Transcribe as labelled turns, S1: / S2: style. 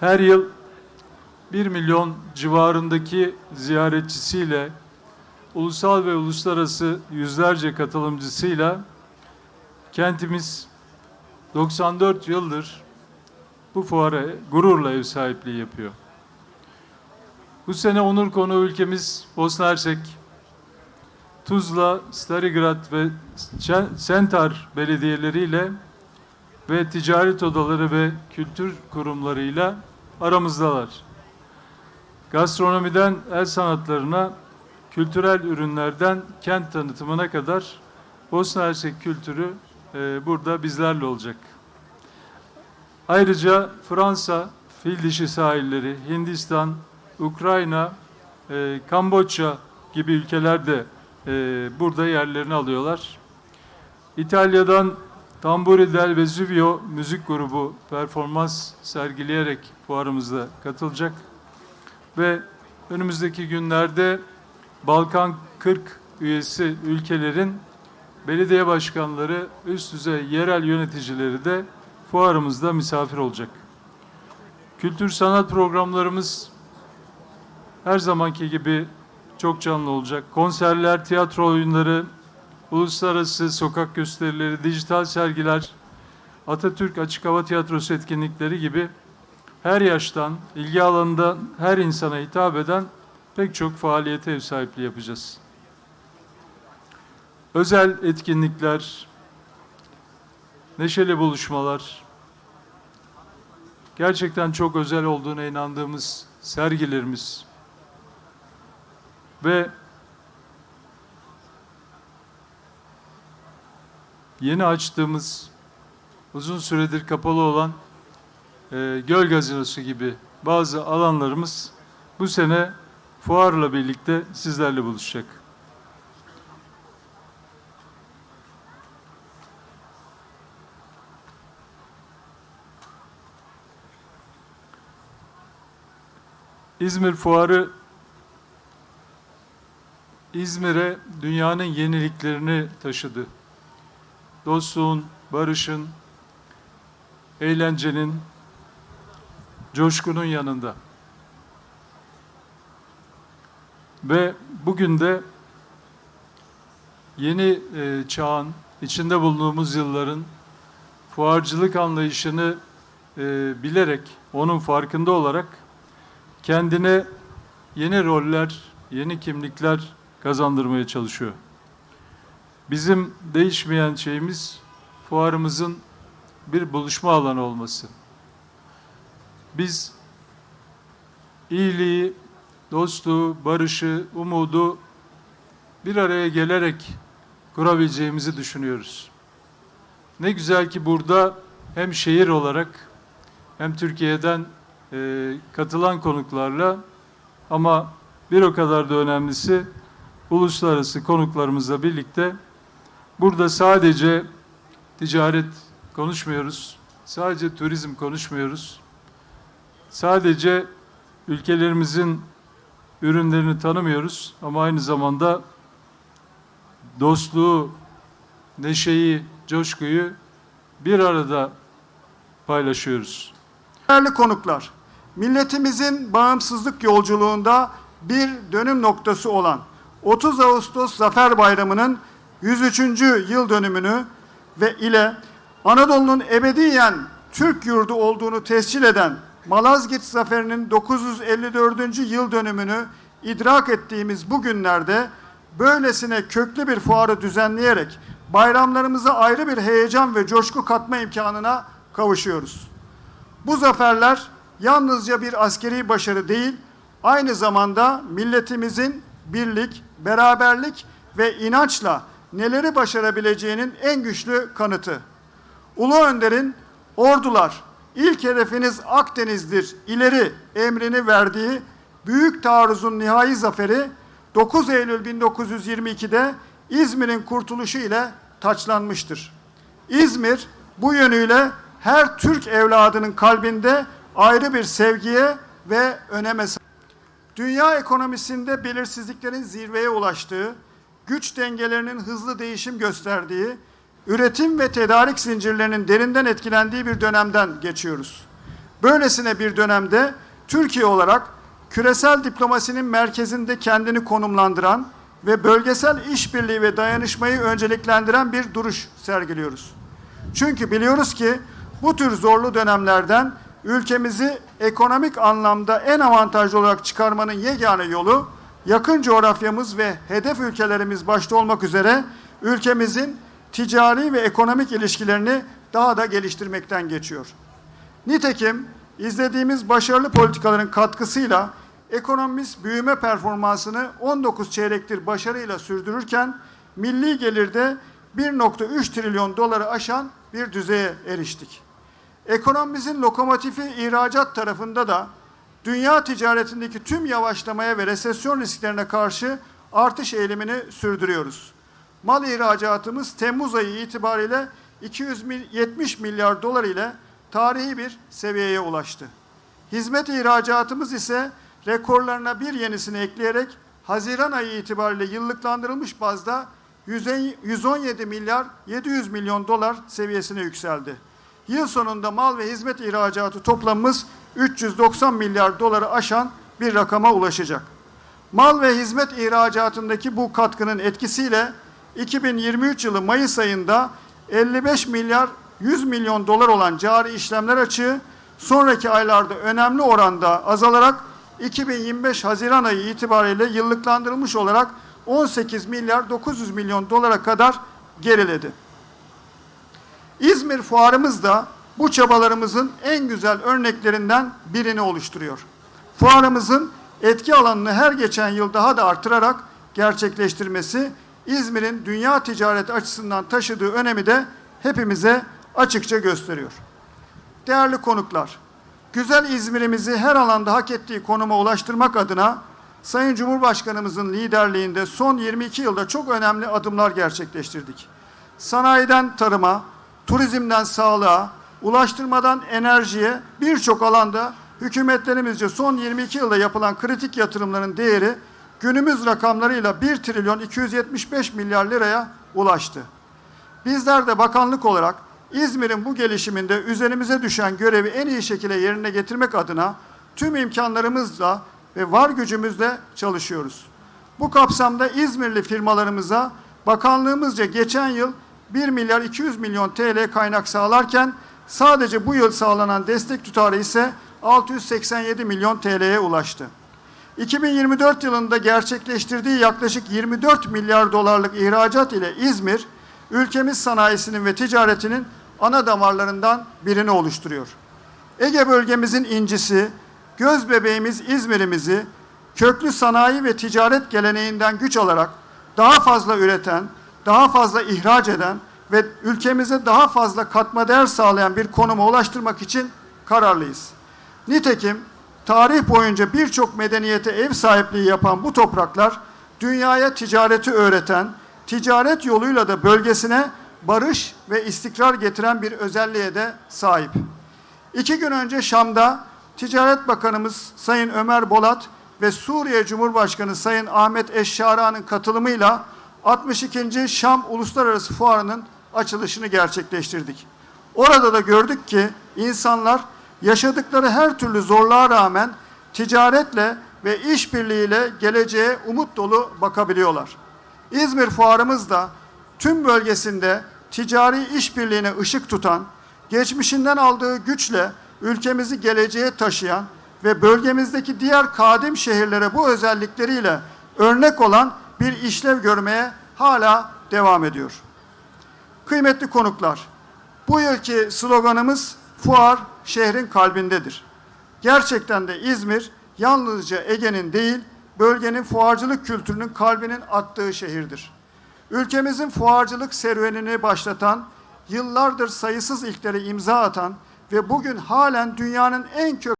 S1: her yıl 1 milyon civarındaki ziyaretçisiyle ulusal ve uluslararası yüzlerce katılımcısıyla kentimiz 94 yıldır bu fuara gururla ev sahipliği yapıyor. Bu sene onur konu ülkemiz Bosna Hersek, Tuzla, Starigrad ve Sentar belediyeleriyle ve ticaret odaları ve kültür kurumlarıyla aramızdalar. Gastronomiden el sanatlarına, kültürel ürünlerden kent tanıtımına kadar Bosna Hersek kültürü e, burada bizlerle olacak. Ayrıca Fransa, Fil Dişi sahilleri, Hindistan, Ukrayna, e, Kamboçya gibi ülkeler de e, burada yerlerini alıyorlar. İtalya'dan Tamburi del Vesuvio müzik grubu performans sergileyerek fuarımızda katılacak. Ve önümüzdeki günlerde Balkan 40 üyesi ülkelerin belediye başkanları, üst düzey yerel yöneticileri de fuarımızda misafir olacak. Kültür sanat programlarımız her zamanki gibi çok canlı olacak. Konserler, tiyatro oyunları, uluslararası sokak gösterileri, dijital sergiler, Atatürk Açık Hava Tiyatrosu etkinlikleri gibi her yaştan, ilgi alanında her insana hitap eden pek çok faaliyete ev sahipliği yapacağız. Özel etkinlikler, neşeli buluşmalar, gerçekten çok özel olduğuna inandığımız sergilerimiz ve yeni açtığımız uzun süredir kapalı olan e, göl gazinosu gibi bazı alanlarımız bu sene fuarla birlikte sizlerle buluşacak. İzmir Fuarı İzmir'e dünyanın yeniliklerini taşıdı. Dostluğun, barışın, eğlencenin, coşkunun yanında. Ve bugün de yeni e, çağın, içinde bulunduğumuz yılların fuarcılık anlayışını e, bilerek, onun farkında olarak kendine yeni roller, yeni kimlikler kazandırmaya çalışıyor. Bizim değişmeyen şeyimiz fuarımızın bir buluşma alanı olması. Biz iyiliği, dostluğu, barışı, umudu bir araya gelerek kurabileceğimizi düşünüyoruz. Ne güzel ki burada hem şehir olarak hem Türkiye'den e, katılan konuklarla ama bir o kadar da önemlisi uluslararası konuklarımızla birlikte burada sadece ticaret konuşmuyoruz. Sadece turizm konuşmuyoruz. Sadece ülkelerimizin ürünlerini tanımıyoruz ama aynı zamanda dostluğu, neşeyi, coşkuyu bir arada paylaşıyoruz.
S2: Değerli konuklar, milletimizin bağımsızlık yolculuğunda bir dönüm noktası olan 30 Ağustos Zafer Bayramı'nın 103. yıl dönümünü ve ile Anadolu'nun ebediyen Türk yurdu olduğunu tescil eden Malazgirt Zaferi'nin 954. yıl dönümünü idrak ettiğimiz bu günlerde böylesine köklü bir fuarı düzenleyerek bayramlarımıza ayrı bir heyecan ve coşku katma imkanına kavuşuyoruz. Bu zaferler yalnızca bir askeri başarı değil, aynı zamanda milletimizin birlik, beraberlik ve inançla neleri başarabileceğinin en güçlü kanıtı. Ulu Önder'in ordular, ilk hedefiniz Akdeniz'dir, ileri emrini verdiği büyük taarruzun nihai zaferi 9 Eylül 1922'de İzmir'in kurtuluşu ile taçlanmıştır. İzmir bu yönüyle her Türk evladının kalbinde ayrı bir sevgiye ve öneme sahip. Dünya ekonomisinde belirsizliklerin zirveye ulaştığı, güç dengelerinin hızlı değişim gösterdiği, üretim ve tedarik zincirlerinin derinden etkilendiği bir dönemden geçiyoruz. Böylesine bir dönemde Türkiye olarak küresel diplomasinin merkezinde kendini konumlandıran ve bölgesel işbirliği ve dayanışmayı önceliklendiren bir duruş sergiliyoruz. Çünkü biliyoruz ki bu tür zorlu dönemlerden ülkemizi ekonomik anlamda en avantajlı olarak çıkarmanın yegane yolu yakın coğrafyamız ve hedef ülkelerimiz başta olmak üzere ülkemizin ticari ve ekonomik ilişkilerini daha da geliştirmekten geçiyor. Nitekim izlediğimiz başarılı politikaların katkısıyla ekonomimiz büyüme performansını 19 çeyrektir başarıyla sürdürürken milli gelirde 1.3 trilyon doları aşan bir düzeye eriştik. Ekonomimizin lokomotifi ihracat tarafında da dünya ticaretindeki tüm yavaşlamaya ve resesyon risklerine karşı artış eğilimini sürdürüyoruz. Mal ihracatımız Temmuz ayı itibariyle 270 milyar dolar ile tarihi bir seviyeye ulaştı. Hizmet ihracatımız ise rekorlarına bir yenisini ekleyerek Haziran ayı itibariyle yıllıklandırılmış bazda 117 milyar 700 milyon dolar seviyesine yükseldi. Yıl sonunda mal ve hizmet ihracatı toplamımız 390 milyar doları aşan bir rakama ulaşacak. Mal ve hizmet ihracatındaki bu katkının etkisiyle 2023 yılı Mayıs ayında 55 milyar 100 milyon dolar olan cari işlemler açığı sonraki aylarda önemli oranda azalarak 2025 Haziran ayı itibariyle yıllıklandırılmış olarak 18 milyar 900 milyon dolara kadar geriledi. İzmir fuarımız da bu çabalarımızın en güzel örneklerinden birini oluşturuyor. Fuarımızın etki alanını her geçen yıl daha da artırarak gerçekleştirmesi İzmir'in dünya ticareti açısından taşıdığı önemi de hepimize açıkça gösteriyor. Değerli konuklar, güzel İzmir'imizi her alanda hak ettiği konuma ulaştırmak adına Sayın Cumhurbaşkanımızın liderliğinde son 22 yılda çok önemli adımlar gerçekleştirdik. Sanayiden tarıma, turizmden sağlığa, ulaştırmadan enerjiye birçok alanda hükümetlerimizce son 22 yılda yapılan kritik yatırımların değeri günümüz rakamlarıyla 1 trilyon 275 milyar liraya ulaştı. Bizler de bakanlık olarak İzmir'in bu gelişiminde üzerimize düşen görevi en iyi şekilde yerine getirmek adına tüm imkanlarımızla ve var gücümüzle çalışıyoruz. Bu kapsamda İzmirli firmalarımıza bakanlığımızca geçen yıl 1 milyar 200 milyon TL kaynak sağlarken sadece bu yıl sağlanan destek tutarı ise 687 milyon TL'ye ulaştı. 2024 yılında gerçekleştirdiği yaklaşık 24 milyar dolarlık ihracat ile İzmir, ülkemiz sanayisinin ve ticaretinin ana damarlarından birini oluşturuyor. Ege bölgemizin incisi, göz bebeğimiz İzmir'imizi köklü sanayi ve ticaret geleneğinden güç alarak daha fazla üreten, daha fazla ihraç eden ve ülkemize daha fazla katma değer sağlayan bir konuma ulaştırmak için kararlıyız. Nitekim tarih boyunca birçok medeniyete ev sahipliği yapan bu topraklar dünyaya ticareti öğreten, ticaret yoluyla da bölgesine barış ve istikrar getiren bir özelliğe de sahip. İki gün önce Şam'da Ticaret Bakanımız Sayın Ömer Bolat ve Suriye Cumhurbaşkanı Sayın Ahmet Eşşara'nın katılımıyla 62. Şam Uluslararası Fuarı'nın açılışını gerçekleştirdik. Orada da gördük ki insanlar yaşadıkları her türlü zorluğa rağmen ticaretle ve işbirliğiyle geleceğe umut dolu bakabiliyorlar. İzmir Fuarımız da tüm bölgesinde ticari işbirliğine ışık tutan, geçmişinden aldığı güçle ülkemizi geleceğe taşıyan ve bölgemizdeki diğer kadim şehirlere bu özellikleriyle örnek olan bir işlev görmeye hala devam ediyor. Kıymetli konuklar, bu yılki sloganımız fuar şehrin kalbindedir. Gerçekten de İzmir yalnızca Ege'nin değil, bölgenin fuarcılık kültürünün kalbinin attığı şehirdir. Ülkemizin fuarcılık serüvenini başlatan, yıllardır sayısız ilkleri imza atan ve bugün halen dünyanın en köklü